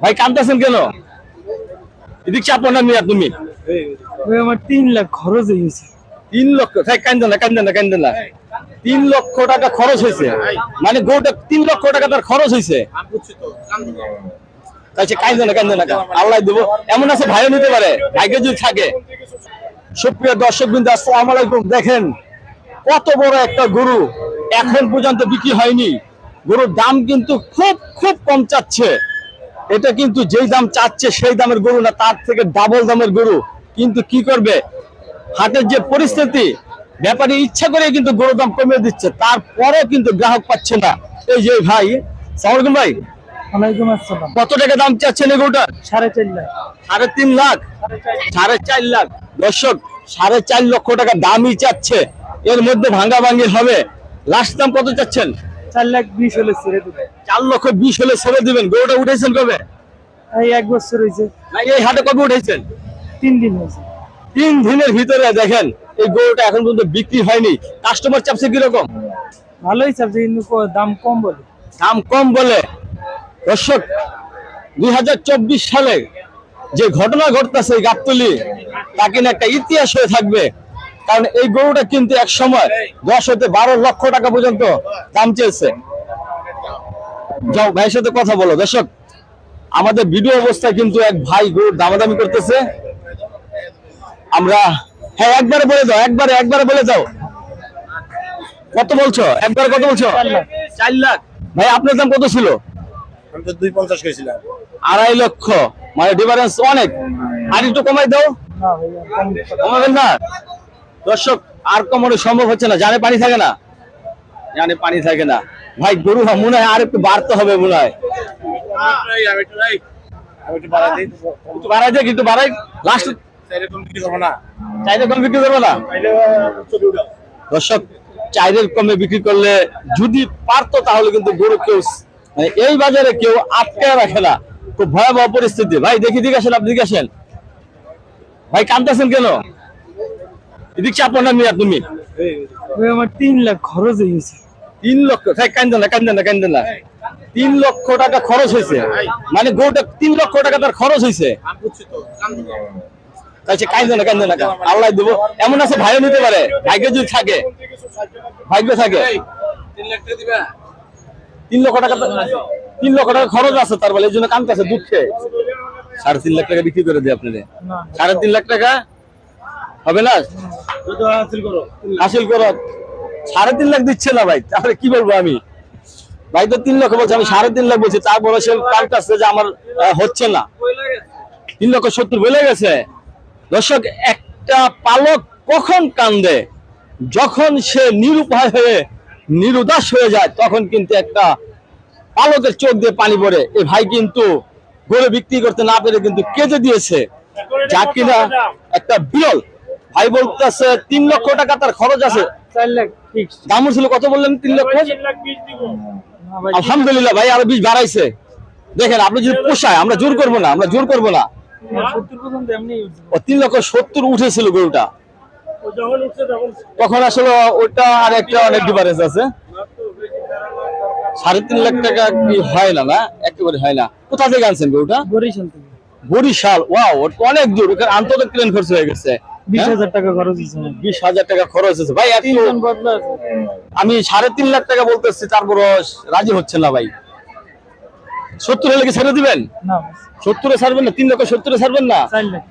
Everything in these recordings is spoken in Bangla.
ভাই কাঁদতেছেন কেন? এদিক চাপো না মিয়া তুমি। ওই আমার তিন লাখ খরচ হয়েছে তিন লক্ষ তাই কান্দে না কান্দে না কান্দে না। তিন লক্ষ টাকা খরচ হয়েছে। মানে গরুটা তিন লক্ষ টাকা তার খরচ হয়েছে। তাই কান্দে না কান্দে না আল্লাহ দেবো। এমন আছে ভাইও নিতে পারে। ভাগ্য যদি থাকে। সুপ্রিয় দর্শক বিন্দু আসসালাম আলাইকুম। দেখেন কত বড় একটা গরু এখন পর্যন্ত বিক্রি হয়নি। গরুর দাম কিন্তু খুব খুব কম চাচ্ছে। এটা কিন্তু যেই দাম চাচ্ছে সেই দামের গরু না তার থেকে ডাবল দামের গরু। কিন্তু কি করবে? হাটের যে পরিস্থিতি ব্যাপারী ইচ্ছা করে কিন্তু গরুর দাম কমিয়ে দিচ্ছে তারপরে কিন্তু গ্রাহক পাচ্ছে না। এই যে ভাই সালামালাইকুম ভাই কত টাকা দাম চাচ্ছেন এই গরুটার? সাড়ে চার লাখ। সাড়ে তিন লাখ? সাড়ে চার লাখ। দর্শক সাড়ে চার লক্ষ টাকা দামই চাচ্ছে। এর মধ্যে ভাঙ্গা ভাঙ্গি হবে। লাস্ট দাম কত চাচ্ছেন? চার লাখ বিশ হলে ছেড়ে দেবে। চার লক্ষ বিশ হলে ছেড়ে দিবেন। গরুটা উঠেছেন কবে? এই এক বছর হয়েছে। এই হাটে কবে উঠেছেন? তিন দিন হয়েছে। তিন দিনের ভিতরে দেখেন এই গরুটা এখন পর্যন্ত বিক্রি হয়নি। কাস্টমার চাপছে কীরকম? ভালোই চাপছে কিন্তু দাম কম বলে। দাম কম বলে। দর্শক দুই সালে যে ঘটনা ঘটতেছে গাবতলি তা কিনা একটা ইতিহাস হয়ে থাকবে। কারণ এই গরুটা কিন্তু এক সময় দশ হতে বারো লক্ষ টাকা পর্যন্ত দাম চেয়েছে। যাও ভাইয়ের সাথে কথা বলো। দর্শক আমাদের ভিডিও অবস্থায় কিন্তু এক ভাই গরুর দামাদামি করতেছে। আমরা হ্যাঁ একবারে বলে দাও একবারে একবারে বলে দাও। কত বলছো? একবারে কত বলছো? চার লাখ। ভাই আপনার দাম কত ছিল? আমি তো দুই পঞ্চাশ করেছিলাম। আড়াই লক্ষ। মানে ডিফারেন্স অনেক। আর একটু কমাই দাও। কমাবেন না? দর্শক আর কমানো সম্ভব হচ্ছে না। জানে পানি থাকে না? জানে পানি থাকে না। ভাই গরু মনে হয় আর একটু বাড়তে হবে মনে হয়। বাড়াই দিই। বাড়াই লাস্ট কম বিক্রি করব না। দর্শক চাইলের কমে বিক্রি করলে যদি পারতো তাহলে কিন্তু গরু কেউ মানে এই বাজারে কেউ আটকে রাখে না। খুব ভয়াবহ পরিস্থিতি। ভাই দেখি দিকে আসেন আপনি দিকে আসেন। ভাই কান্দতেছেন কেন? এদিক চাপো না তুমি। আমার তিন লাখ খরচ হয়েছে তিন লক্ষ তাই কান্দে না কান্দে না কান্দে না। তিন লক্ষ টাকা খরচ হয়েছে। মানে গোটা তিন লক্ষ টাকা তার খরচ হয়েছে। না না আল্লাহ দেবো। এমন আছে ভাইও নিতে পারে। ভাগ্য যদি থাকে। ভাগ্য থাকে। তিন লক্ষ টাকা তিন লক্ষ টাকা খরচ আছে তার বলে এই জন্য দুঃখে সাড়ে তিন লাখ টাকা বিক্রি করে দিই আপনাদের সাড়ে তিন লাখ টাকা? হবে না? হাসিল করো। সাড়ে তিন লাখ দিচ্ছে না ভাই, তাহলে কি বলব আমি? ভাই তো তিন লক্ষ বলছে, আমি সাড়ে তিন লাখ বলছি তারপরে সে কামতেছে যে আমার হচ্ছে না। তিন লক্ষ সত্তর বলে গেছে। দর্শক, একটা পালক কখন কান্দে? যখন সে নিরুপায় হয়ে, নিরুদাস হয়ে যায়, তখন কিন্তু একটা পালকের চোখ দিয়ে পানি পড়ে। এই ভাই কিন্তু গরু বিক্রি করতে না পেরে কিন্তু কেজে দিয়েছে। যা কিনা একটা বিরল ভাই বলতেছে তিন লক্ষ টাকা তার খরচ আছে। চার লাখ ফিক্স দাম ছিল কত বললেন? তিন লক্ষ? আলহামদুলিল্লাহ ভাই আরও বিশ বাড়াইছে। দেখেন আপনি যদি পোষায় আমরা জোর করব না আমরা জোর করব না। তিন লক্ষ সত্তর উঠেছিল গরুটা। তখন আসলে ওটা আর একটা অনেক ডিফারেন্স আছে। সাড়ে তিন লাখ টাকা কি হয় না না? একেবারে হয় না। কোথা থেকে আনছেন গরুটা? বরিশাল থেকে। বরিশাল। ওয়াও অনেক দূর। ওখানে আন্তর্জাতিক ট্রেন খরচ হয়ে গেছে। বিশ? হাজার টাকা খরচ হয়েছে। বিশ হাজার টাকা খরচ হয়েছে। ভাই তিনজন বদলা আমি সাড়ে তিন লাখ টাকা বলতেছি তারপর রাজি হচ্ছে না ভাই। সত্তর হলে কি ছেড়ে দিবেন? না। সত্তরে ছাড়বেন না? তিন লক্ষ সত্তরে ছাড়বেন না? চার লাখ।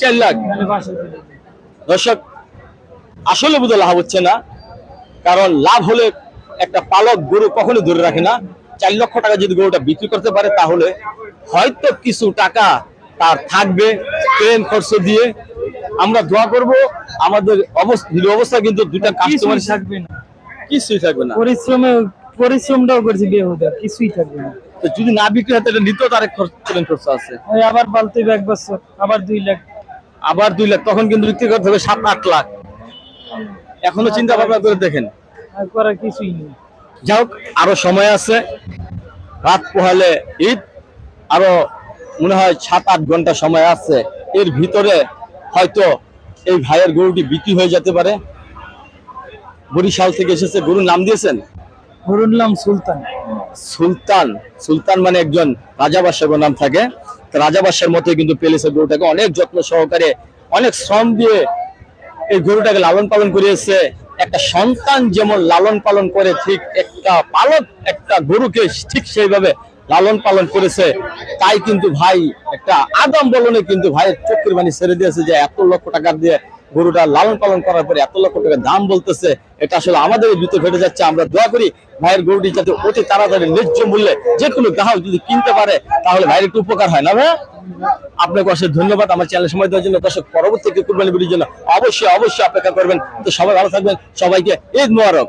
চার দর্শক আসলে বুঝে লাভ হচ্ছে না। কারণ লাভ হলে একটা পালক গরু কখনো ধরে রাখে না। চার লক্ষ টাকা যদি গরুটা বিক্রি করতে পারে তাহলে হয়তো কিছু টাকা তার থাকবে ট্রেন খরচ দিয়ে। আমরা দোয়া করব আমাদের অবস্থা অবস্থা কিন্তু দুটা কাস্টমার থাকবে না। কিছুই থাকবে না। পরিশ্রমে পরিশ্রমটাও করছি বেহুদা কিছুই থাকবে না। তো যদি না বিক্রি হয় তাহলে নিতেও তার খরচ খরচ আছে। আবার পালতে হবে এক বছর আবার দুই লাখ। আবার দুই লাখ তখন কিন্তু বিক্রি করতে হবে সাত আট লাখ। এখনও চিন্তা ভাবনা করে দেখেন। আর করার কিছুই নেই। যাই হোক আরও সময় আছে। রাত পোহালে ঈদ আরও মনে হয় সাত আট ঘণ্টা সময় আছে। এর ভিতরে হয়তো এই ভাইয়ের গরুটি বিক্রি হয়ে যেতে পারে। বরিশাল থেকে এসেছে। গরুর নাম দিয়েছেন? গরুর নাম সুলতান। সুলতান। সুলতান মানে একজন রাজা বাদশাহ নাম থাকে। রাজা বাদশার মতো কিন্তু পেলেছে গরুটাকে অনেক যত্ন সহকারে অনেক শ্রম দিয়ে এই গরুটাকে লালন পালন করিয়েছে। একটা সন্তান যেমন লালন পালন করে ঠিক একটা পালক একটা গরুকে ঠিক সেইভাবে লালন পালন করেছে, তাই কিন্তু ভাই একটা আদম বলনে কিন্তু ভাইয়ের চোখের বাণী ছেড়ে দিয়েছে যে এত লক্ষ টাকা দিয়ে গরুটা লালন পালন করার পরে এত লক্ষ টাকা দাম বলতেছে, এটা আসলে আমাদের ভিতরে ফেটে যাচ্ছে। আমরা দোয়া করি ভাইয়ের গরুটি যাতে অতি তাড়াতাড়ি ন্যায্য মূল্যে যে কোনো গ্রাহক যদি কিনতে পারে, তাহলে ভাইয়ের একটু উপকার হয়। না ভাই আপনাকে অশেষ ধন্যবাদ। আমার চ্যানেল সময় দেওয়ার জন্য দর্শক, পরবর্তী কুরবানি ভিডিওর জন্য অবশ্যই অবশ্যই অপেক্ষা করবেন। তো সবাই ভালো থাকবেন। সবাইকে ঈদ মোবারক।